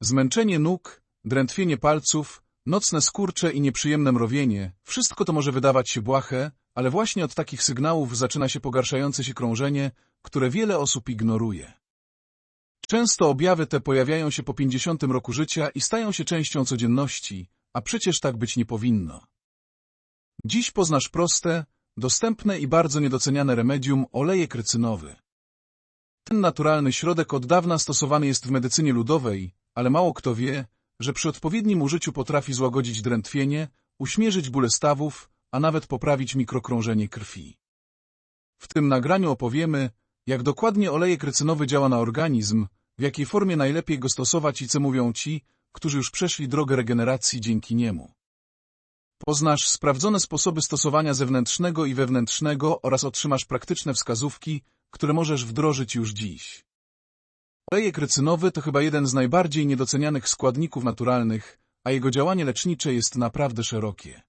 Zmęczenie nóg, drętwienie palców, nocne skurcze i nieprzyjemne mrowienie, wszystko to może wydawać się błahe, ale właśnie od takich sygnałów zaczyna się pogarszające się krążenie, które wiele osób ignoruje. Często objawy te pojawiają się po 50 roku życia i stają się częścią codzienności, a przecież tak być nie powinno. Dziś poznasz proste, dostępne i bardzo niedoceniane remedium olejek rycynowy. Ten naturalny środek od dawna stosowany jest w medycynie ludowej, ale mało kto wie, że przy odpowiednim użyciu potrafi złagodzić drętwienie, uśmierzyć bóle stawów, a nawet poprawić mikrokrążenie krwi. W tym nagraniu opowiemy, jak dokładnie olejek rycynowy działa na organizm, w jakiej formie najlepiej go stosować i co mówią ci, którzy już przeszli drogę regeneracji dzięki niemu. Poznasz sprawdzone sposoby stosowania zewnętrznego i wewnętrznego oraz otrzymasz praktyczne wskazówki, które możesz wdrożyć już dziś. Olejek rycynowy to chyba jeden z najbardziej niedocenianych składników naturalnych, a jego działanie lecznicze jest naprawdę szerokie.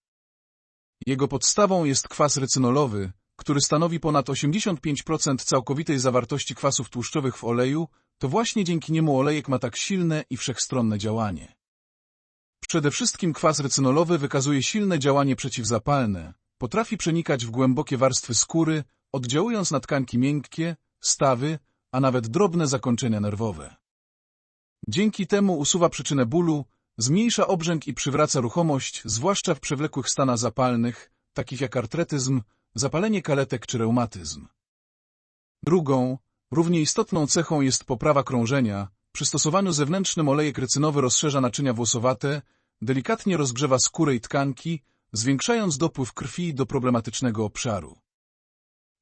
Jego podstawą jest kwas rycynolowy, który stanowi ponad 85% całkowitej zawartości kwasów tłuszczowych w oleju, to właśnie dzięki niemu olejek ma tak silne i wszechstronne działanie. Przede wszystkim kwas rycynolowy wykazuje silne działanie przeciwzapalne, potrafi przenikać w głębokie warstwy skóry, oddziałując na tkanki miękkie, stawy, a nawet drobne zakończenia nerwowe. Dzięki temu usuwa przyczynę bólu, zmniejsza obrzęk i przywraca ruchomość, zwłaszcza w przewlekłych stanach zapalnych, takich jak artretyzm, zapalenie kaletek czy reumatyzm. Drugą, równie istotną cechą jest poprawa krążenia. Przy stosowaniu zewnętrznym olejek rycynowy rozszerza naczynia włosowate, delikatnie rozgrzewa skórę i tkanki, zwiększając dopływ krwi do problematycznego obszaru.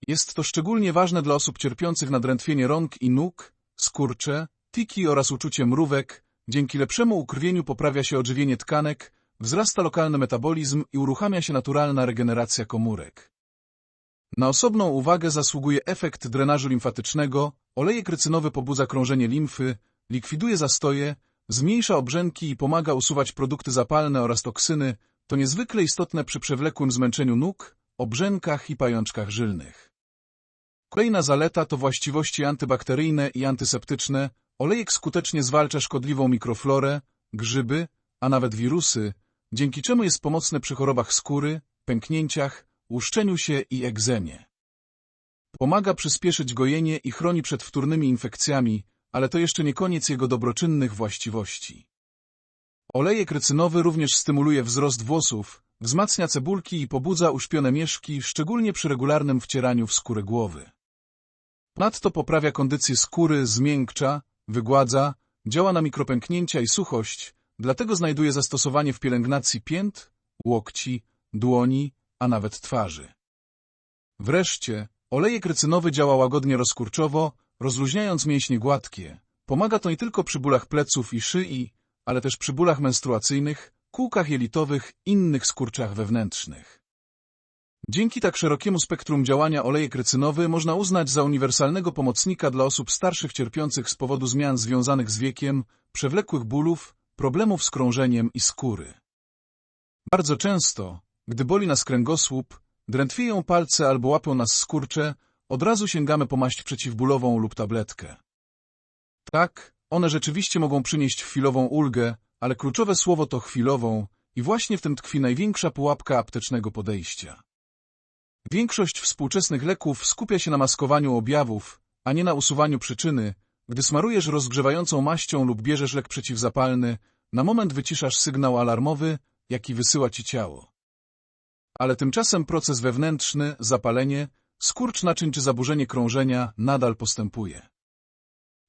Jest to szczególnie ważne dla osób cierpiących na drętwienie rąk i nóg, skurcze, tiki oraz uczucie mrówek. Dzięki lepszemu ukrwieniu poprawia się odżywienie tkanek, wzrasta lokalny metabolizm i uruchamia się naturalna regeneracja komórek. Na osobną uwagę zasługuje efekt drenażu limfatycznego, olejek rycynowy pobudza krążenie limfy, likwiduje zastoje, zmniejsza obrzęki i pomaga usuwać produkty zapalne oraz toksyny, to niezwykle istotne przy przewlekłym zmęczeniu nóg, obrzękach i pajączkach żylnych. Kolejna zaleta to właściwości antybakteryjne i antyseptyczne. Olejek skutecznie zwalcza szkodliwą mikroflorę, grzyby, a nawet wirusy, dzięki czemu jest pomocny przy chorobach skóry, pęknięciach, łuszczeniu się i egzemie. Pomaga przyspieszyć gojenie i chroni przed wtórnymi infekcjami, ale to jeszcze nie koniec jego dobroczynnych właściwości. Olejek rycynowy również stymuluje wzrost włosów, wzmacnia cebulki i pobudza uśpione mieszki, szczególnie przy regularnym wcieraniu w skórę głowy. Ponadto poprawia kondycję skóry, zmiękcza, wygładza, działa na mikropęknięcia i suchość, dlatego znajduje zastosowanie w pielęgnacji pięt, łokci, dłoni, a nawet twarzy. Wreszcie, olejek rycynowy działa łagodnie rozkurczowo, rozluźniając mięśnie gładkie. Pomaga to nie tylko przy bólach pleców i szyi, ale też przy bólach menstruacyjnych, kółkach jelitowych, innych skurczach wewnętrznych. Dzięki tak szerokiemu spektrum działania olejek rycynowy można uznać za uniwersalnego pomocnika dla osób starszych cierpiących z powodu zmian związanych z wiekiem, przewlekłych bólów, problemów z krążeniem i skóry. Bardzo często, gdy boli nas kręgosłup, drętwieją palce albo łapią nas skurcze, od razu sięgamy po maść przeciwbólową lub tabletkę. Tak, one rzeczywiście mogą przynieść chwilową ulgę, ale kluczowe słowo to chwilową i właśnie w tym tkwi największa pułapka aptecznego podejścia. Większość współczesnych leków skupia się na maskowaniu objawów, a nie na usuwaniu przyczyny. Gdy smarujesz rozgrzewającą maścią lub bierzesz lek przeciwzapalny, na moment wyciszasz sygnał alarmowy, jaki wysyła ci ciało. Ale tymczasem proces wewnętrzny, zapalenie, skurcz naczyń czy zaburzenie krążenia nadal postępuje.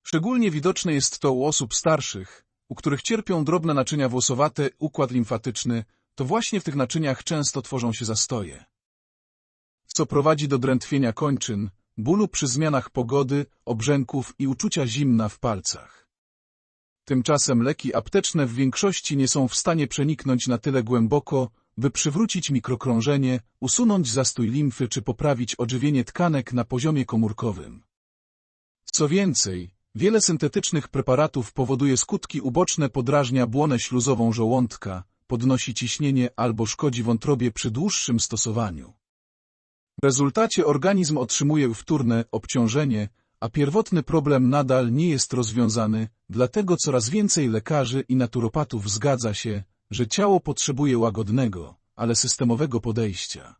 Szczególnie widoczne jest to u osób starszych, u których cierpią drobne naczynia włosowate, układ limfatyczny, to właśnie w tych naczyniach często tworzą się zastoje. Co prowadzi do drętwienia kończyn, bólu przy zmianach pogody, obrzęków i uczucia zimna w palcach. Tymczasem leki apteczne w większości nie są w stanie przeniknąć na tyle głęboko, by przywrócić mikrokrążenie, usunąć zastój limfy czy poprawić odżywienie tkanek na poziomie komórkowym. Co więcej, wiele syntetycznych preparatów powoduje skutki uboczne podrażnia błonę śluzową żołądka, podnosi ciśnienie albo szkodzi wątrobie przy dłuższym stosowaniu. W rezultacie organizm otrzymuje wtórne obciążenie, a pierwotny problem nadal nie jest rozwiązany, dlatego coraz więcej lekarzy i naturopatów zgadza się, że ciało potrzebuje łagodnego, ale systemowego podejścia.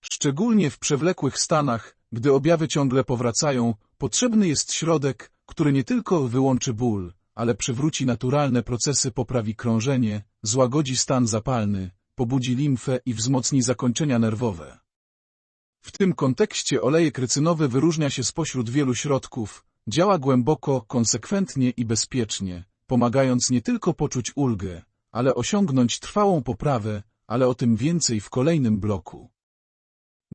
Szczególnie w przewlekłych stanach, gdy objawy ciągle powracają, potrzebny jest środek, który nie tylko wyłączy ból, ale przywróci naturalne procesy, poprawi krążenie, złagodzi stan zapalny, pobudzi limfę i wzmocni zakończenia nerwowe. W tym kontekście olejek rycynowy wyróżnia się spośród wielu środków, działa głęboko, konsekwentnie i bezpiecznie, pomagając nie tylko poczuć ulgę, ale osiągnąć trwałą poprawę, ale o tym więcej w kolejnym bloku.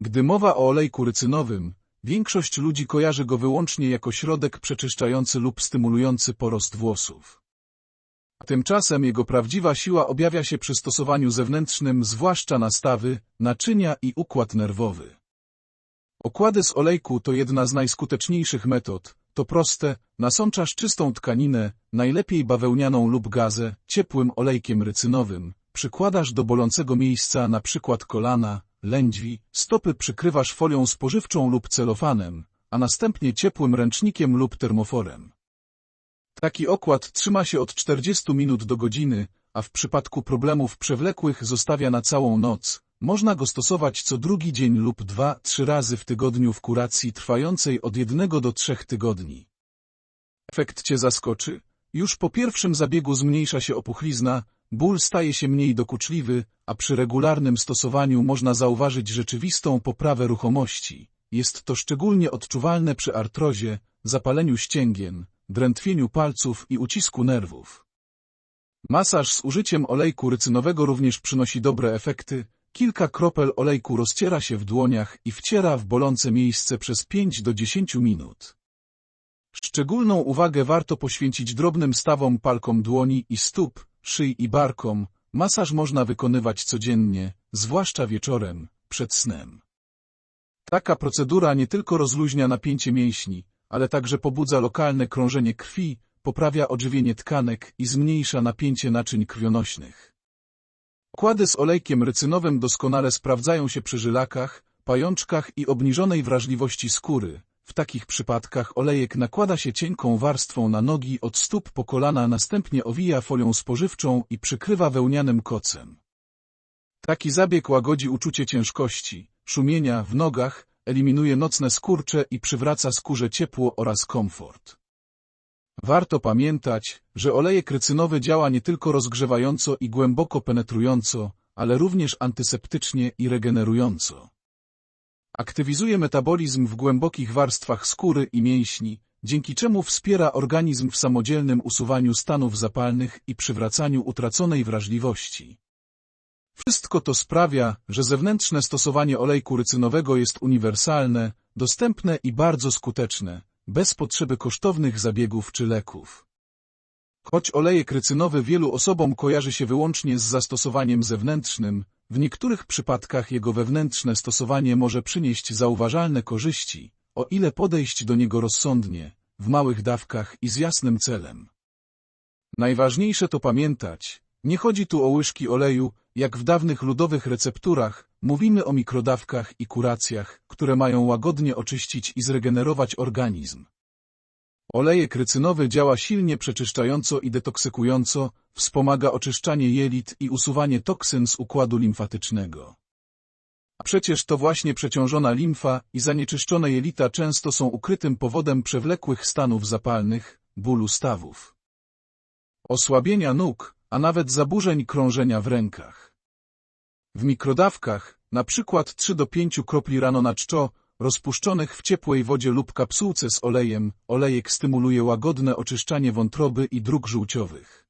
Gdy mowa o olejku rycynowym, większość ludzi kojarzy go wyłącznie jako środek przeczyszczający lub stymulujący porost włosów. Tymczasem jego prawdziwa siła objawia się przy stosowaniu zewnętrznym, zwłaszcza na stawy, naczynia i układ nerwowy. Okłady z olejku to jedna z najskuteczniejszych metod. To proste, nasączasz czystą tkaninę, najlepiej bawełnianą lub gazę, ciepłym olejkiem rycynowym, przykładasz do bolącego miejsca przykład kolana, lędźwi, stopy przykrywasz folią spożywczą lub celofanem, a następnie ciepłym ręcznikiem lub termoforem. Taki okład trzyma się od 40 minut do godziny, a w przypadku problemów przewlekłych zostawia na całą noc. Można go stosować co drugi dzień lub dwa, trzy razy w tygodniu w kuracji trwającej od jednego do trzech tygodni. Efekt Cię zaskoczy? Już po pierwszym zabiegu zmniejsza się opuchlizna, ból staje się mniej dokuczliwy, a przy regularnym stosowaniu można zauważyć rzeczywistą poprawę ruchomości. Jest to szczególnie odczuwalne przy artrozie, zapaleniu ścięgien, drętwieniu palców i ucisku nerwów. Masaż z użyciem olejku rycynowego również przynosi dobre efekty. Kilka kropel olejku rozciera się w dłoniach i wciera w bolące miejsce przez 5 do 10 minut. Szczególną uwagę warto poświęcić drobnym stawom palkom dłoni i stóp, szyi i barkom. Masaż można wykonywać codziennie, zwłaszcza wieczorem, przed snem. Taka procedura nie tylko rozluźnia napięcie mięśni, ale także pobudza lokalne krążenie krwi, poprawia odżywienie tkanek i zmniejsza napięcie naczyń krwionośnych. Kłady z olejkiem rycynowym doskonale sprawdzają się przy żylakach, pajączkach i obniżonej wrażliwości skóry. W takich przypadkach olejek nakłada się cienką warstwą na nogi od stóp po kolana, następnie owija folią spożywczą i przykrywa wełnianym kocem. Taki zabieg łagodzi uczucie ciężkości, szumienia w nogach, eliminuje nocne skurcze i przywraca skórze ciepło oraz komfort. Warto pamiętać, że olejek rycynowy działa nie tylko rozgrzewająco i głęboko penetrująco, ale również antyseptycznie i regenerująco. Aktywizuje metabolizm w głębokich warstwach skóry i mięśni, dzięki czemu wspiera organizm w samodzielnym usuwaniu stanów zapalnych i przywracaniu utraconej wrażliwości. Wszystko to sprawia, że zewnętrzne stosowanie olejku rycynowego jest uniwersalne, dostępne i bardzo skuteczne, bez potrzeby kosztownych zabiegów czy leków. Choć olejek rycynowy wielu osobom kojarzy się wyłącznie z zastosowaniem zewnętrznym, w niektórych przypadkach jego wewnętrzne stosowanie może przynieść zauważalne korzyści, o ile podejść do niego rozsądnie, w małych dawkach i z jasnym celem. Najważniejsze to pamiętać, nie chodzi tu o łyżki oleju, jak w dawnych ludowych recepturach, mówimy o mikrodawkach i kuracjach, które mają łagodnie oczyścić i zregenerować organizm. Olejek rycynowy działa silnie przeczyszczająco i detoksykująco, wspomaga oczyszczanie jelit i usuwanie toksyn z układu limfatycznego. A przecież to właśnie przeciążona limfa i zanieczyszczone jelita często są ukrytym powodem przewlekłych stanów zapalnych, bólu stawów, osłabienia nóg, a nawet zaburzeń krążenia w rękach. W mikrodawkach, na przykład 3 do 5 kropli rano na czczo, rozpuszczonych w ciepłej wodzie lub kapsułce z olejem, olejek stymuluje łagodne oczyszczanie wątroby i dróg żółciowych.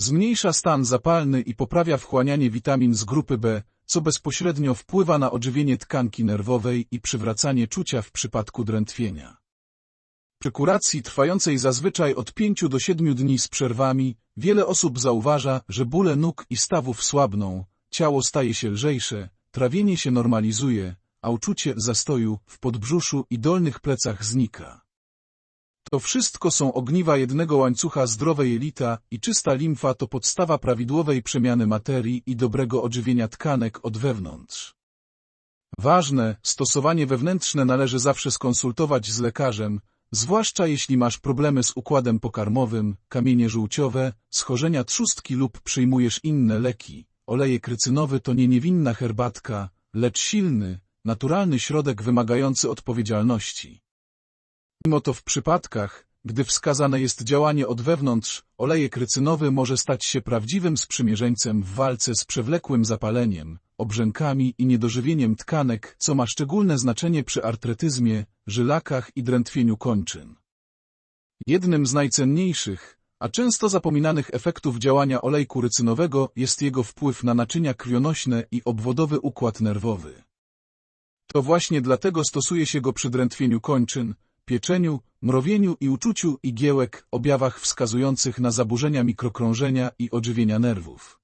Zmniejsza stan zapalny i poprawia wchłanianie witamin z grupy B, co bezpośrednio wpływa na odżywienie tkanki nerwowej i przywracanie czucia w przypadku drętwienia. Przy kuracji trwającej zazwyczaj od 5 do 7 dni z przerwami, wiele osób zauważa, że bóle nóg i stawów słabną, ciało staje się lżejsze, trawienie się normalizuje, a uczucie zastoju w podbrzuszu i dolnych plecach znika. To wszystko są ogniwa jednego łańcucha zdrowe jelita i czysta limfa to podstawa prawidłowej przemiany materii i dobrego odżywienia tkanek od wewnątrz. Ważne, stosowanie wewnętrzne należy zawsze skonsultować z lekarzem, zwłaszcza jeśli masz problemy z układem pokarmowym, kamienie żółciowe, schorzenia trzustki lub przyjmujesz inne leki. Olejek rycynowy to nie niewinna herbatka, lecz silny, naturalny środek wymagający odpowiedzialności. Mimo to w przypadkach, gdy wskazane jest działanie od wewnątrz, olejek rycynowy może stać się prawdziwym sprzymierzeńcem w walce z przewlekłym zapaleniem, obrzękami i niedożywieniem tkanek, co ma szczególne znaczenie przy artretyzmie, żylakach i drętwieniu kończyn. Jednym z najcenniejszych, a często zapominanych efektów działania olejku rycynowego jest jego wpływ na naczynia krwionośne i obwodowy układ nerwowy. To właśnie dlatego stosuje się go przy drętwieniu kończyn, pieczeniu, mrowieniu i uczuciu igiełek, objawach wskazujących na zaburzenia mikrokrążenia i odżywienia nerwów.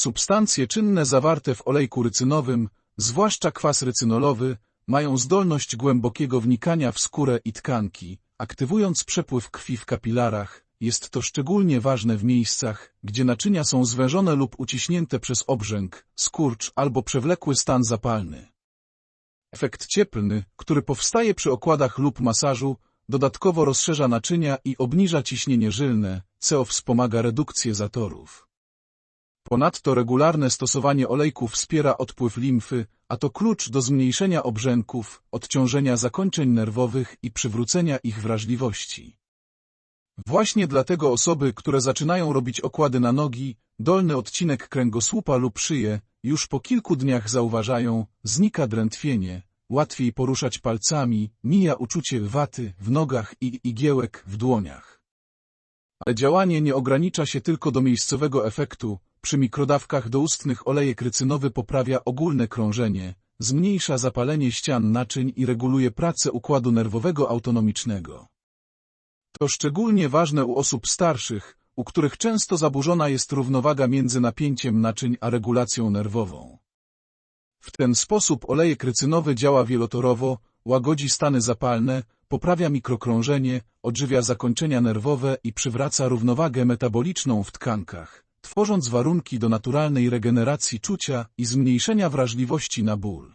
Substancje czynne zawarte w olejku rycynowym, zwłaszcza kwas rycynolowy, mają zdolność głębokiego wnikania w skórę i tkanki, aktywując przepływ krwi w kapilarach. Jest to szczególnie ważne w miejscach, gdzie naczynia są zwężone lub uciśnięte przez obrzęk, skurcz albo przewlekły stan zapalny. Efekt cieplny, który powstaje przy okładach lub masażu, dodatkowo rozszerza naczynia i obniża ciśnienie żylne, co wspomaga redukcję zatorów. Ponadto regularne stosowanie olejków wspiera odpływ limfy, a to klucz do zmniejszenia obrzęków, odciążenia zakończeń nerwowych i przywrócenia ich wrażliwości. Właśnie dlatego osoby, które zaczynają robić okłady na nogi, dolny odcinek kręgosłupa lub szyję, już po kilku dniach zauważają, znika drętwienie, łatwiej poruszać palcami, mija uczucie waty w nogach i igiełek w dłoniach. Ale działanie nie ogranicza się tylko do miejscowego efektu, przy mikrodawkach doustnych olejek rycynowy poprawia ogólne krążenie, zmniejsza zapalenie ścian naczyń i reguluje pracę układu nerwowego autonomicznego. To szczególnie ważne u osób starszych, u których często zaburzona jest równowaga między napięciem naczyń a regulacją nerwową. W ten sposób olejek rycynowy działa wielotorowo, łagodzi stany zapalne, poprawia mikrokrążenie, odżywia zakończenia nerwowe i przywraca równowagę metaboliczną w tkankach, tworząc warunki do naturalnej regeneracji czucia i zmniejszenia wrażliwości na ból.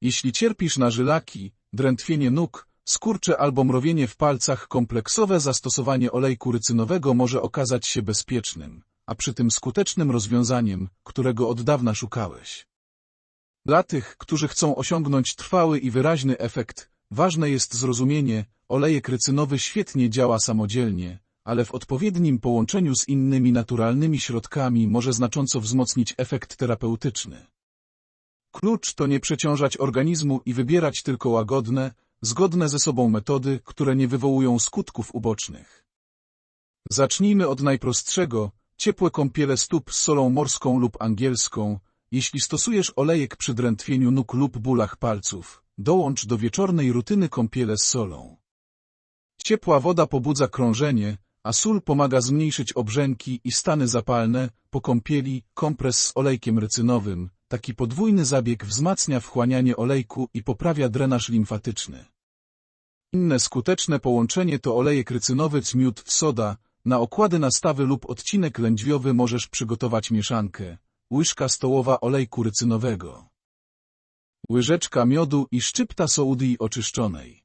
Jeśli cierpisz na żylaki, drętwienie nóg, skurcze albo mrowienie w palcach, kompleksowe zastosowanie olejku rycynowego może okazać się bezpiecznym, a przy tym skutecznym rozwiązaniem, którego od dawna szukałeś. Dla tych, którzy chcą osiągnąć trwały i wyraźny efekt, ważne jest zrozumienie, olejek rycynowy świetnie działa samodzielnie, ale w odpowiednim połączeniu z innymi naturalnymi środkami może znacząco wzmocnić efekt terapeutyczny. Klucz to nie przeciążać organizmu i wybierać tylko łagodne, zgodne ze sobą metody, które nie wywołują skutków ubocznych. Zacznijmy od najprostszego, ciepłe kąpiele stóp z solą morską lub angielską. Jeśli stosujesz olejek przy drętwieniu nóg lub bólach palców, dołącz do wieczornej rutyny kąpiele z solą. Ciepła woda pobudza krążenie, a sól pomaga zmniejszyć obrzęki i stany zapalne, po kąpieli, kompres z olejkiem rycynowym, taki podwójny zabieg wzmacnia wchłanianie olejku i poprawia drenaż limfatyczny. Inne skuteczne połączenie to olejek rycynowy miód soda, na okłady nastawy lub odcinek lędźwiowy możesz przygotować mieszankę, łyżka stołowa olejku rycynowego, łyżeczka miodu i szczypta sołdii oczyszczonej.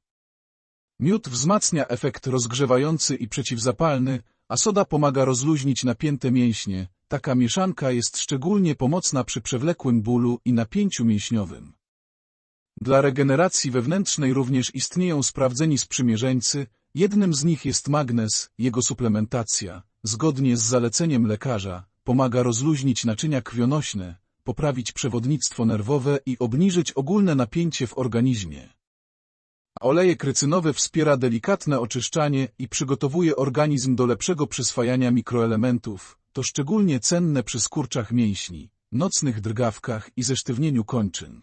Miód wzmacnia efekt rozgrzewający i przeciwzapalny, a soda pomaga rozluźnić napięte mięśnie. Taka mieszanka jest szczególnie pomocna przy przewlekłym bólu i napięciu mięśniowym. Dla regeneracji wewnętrznej również istnieją sprawdzeni sprzymierzeńcy, jednym z nich jest magnez, jego suplementacja, zgodnie z zaleceniem lekarza, pomaga rozluźnić naczynia krwionośne, poprawić przewodnictwo nerwowe i obniżyć ogólne napięcie w organizmie. Olejek rycynowy wspiera delikatne oczyszczanie i przygotowuje organizm do lepszego przyswajania mikroelementów. To szczególnie cenne przy skurczach mięśni, nocnych drgawkach i zesztywnieniu kończyn.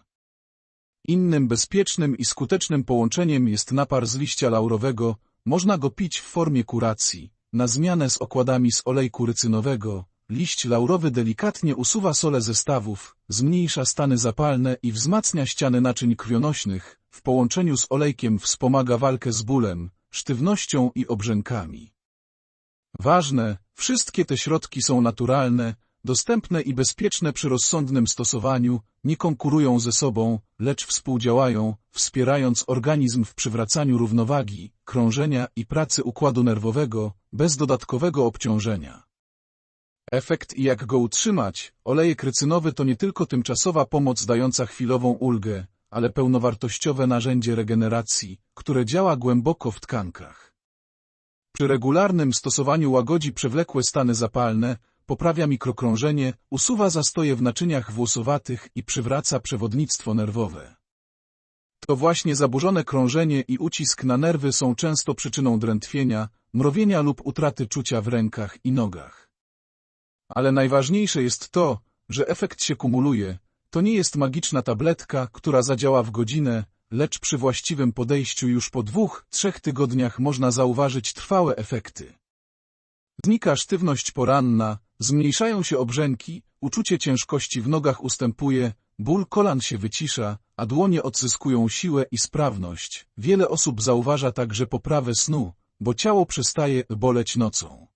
Innym bezpiecznym i skutecznym połączeniem jest napar z liścia laurowego, można go pić w formie kuracji, na zmianę z okładami z olejku rycynowego. Liść laurowy delikatnie usuwa sole zestawów, zmniejsza stany zapalne i wzmacnia ściany naczyń krwionośnych, w połączeniu z olejkiem wspomaga walkę z bólem, sztywnością i obrzękami. Ważne, wszystkie te środki są naturalne, dostępne i bezpieczne przy rozsądnym stosowaniu, nie konkurują ze sobą, lecz współdziałają, wspierając organizm w przywracaniu równowagi, krążenia i pracy układu nerwowego, bez dodatkowego obciążenia. Efekt i jak go utrzymać, olejek rycynowy to nie tylko tymczasowa pomoc dająca chwilową ulgę, ale pełnowartościowe narzędzie regeneracji, które działa głęboko w tkankach. Przy regularnym stosowaniu łagodzi przewlekłe stany zapalne, poprawia mikrokrążenie, usuwa zastoje w naczyniach włosowatych i przywraca przewodnictwo nerwowe. To właśnie zaburzone krążenie i ucisk na nerwy są często przyczyną drętwienia, mrowienia lub utraty czucia w rękach i nogach. Ale najważniejsze jest to, że efekt się kumuluje. To nie jest magiczna tabletka, która zadziała w godzinę, lecz przy właściwym podejściu już po dwóch, trzech tygodniach można zauważyć trwałe efekty. Znika sztywność poranna, zmniejszają się obrzęki, uczucie ciężkości w nogach ustępuje, ból kolan się wycisza, a dłonie odzyskują siłę i sprawność. Wiele osób zauważa także poprawę snu, bo ciało przestaje boleć nocą.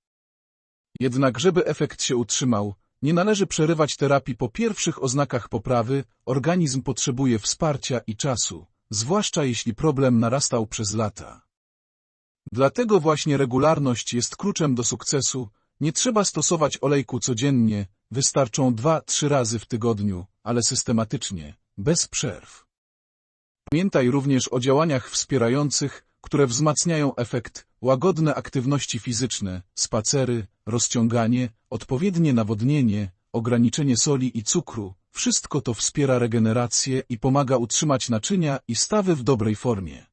Jednak żeby efekt się utrzymał, nie należy przerywać terapii po pierwszych oznakach poprawy, organizm potrzebuje wsparcia i czasu, zwłaszcza jeśli problem narastał przez lata. Dlatego właśnie regularność jest kluczem do sukcesu, nie trzeba stosować olejku codziennie, wystarczą dwa-trzy razy w tygodniu, ale systematycznie, bez przerw. Pamiętaj również o działaniach wspierających, które wzmacniają efekt, łagodne aktywności fizyczne, spacery, rozciąganie, odpowiednie nawodnienie, ograniczenie soli i cukru, wszystko to wspiera regenerację i pomaga utrzymać naczynia i stawy w dobrej formie.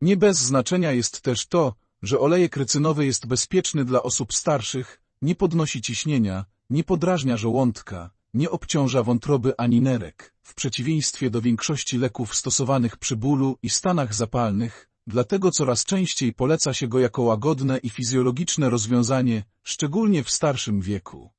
Nie bez znaczenia jest też to, że olejek rycynowy jest bezpieczny dla osób starszych, nie podnosi ciśnienia, nie podrażnia żołądka, nie obciąża wątroby ani nerek, w przeciwieństwie do większości leków stosowanych przy bólu i stanach zapalnych, dlatego coraz częściej poleca się go jako łagodne i fizjologiczne rozwiązanie, szczególnie w starszym wieku.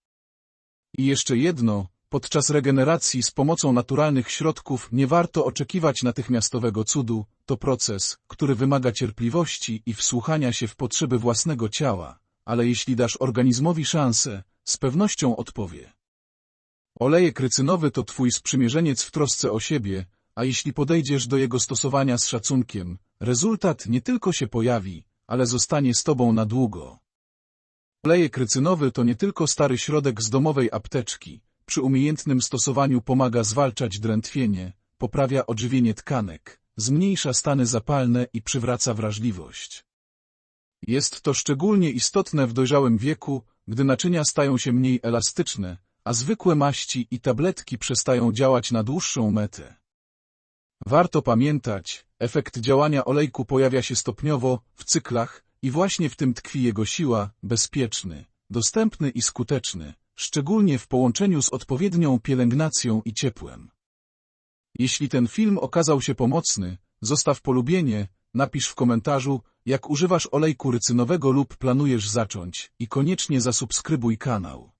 I jeszcze jedno, podczas regeneracji z pomocą naturalnych środków nie warto oczekiwać natychmiastowego cudu, to proces, który wymaga cierpliwości i wsłuchania się w potrzeby własnego ciała, ale jeśli dasz organizmowi szansę, z pewnością odpowie. Olejek rycynowy to twój sprzymierzeniec w trosce o siebie, a jeśli podejdziesz do jego stosowania z szacunkiem, rezultat nie tylko się pojawi, ale zostanie z tobą na długo. Olejek rycynowy to nie tylko stary środek z domowej apteczki, przy umiejętnym stosowaniu pomaga zwalczać drętwienie, poprawia odżywienie tkanek, zmniejsza stany zapalne i przywraca wrażliwość. Jest to szczególnie istotne w dojrzałym wieku, gdy naczynia stają się mniej elastyczne, a zwykłe maści i tabletki przestają działać na dłuższą metę. Warto pamiętać, efekt działania olejku pojawia się stopniowo, w cyklach, i właśnie w tym tkwi jego siła, bezpieczny, dostępny i skuteczny, szczególnie w połączeniu z odpowiednią pielęgnacją i ciepłem. Jeśli ten film okazał się pomocny, zostaw polubienie, napisz w komentarzu, jak używasz olejku rycynowego lub planujesz zacząć i koniecznie zasubskrybuj kanał.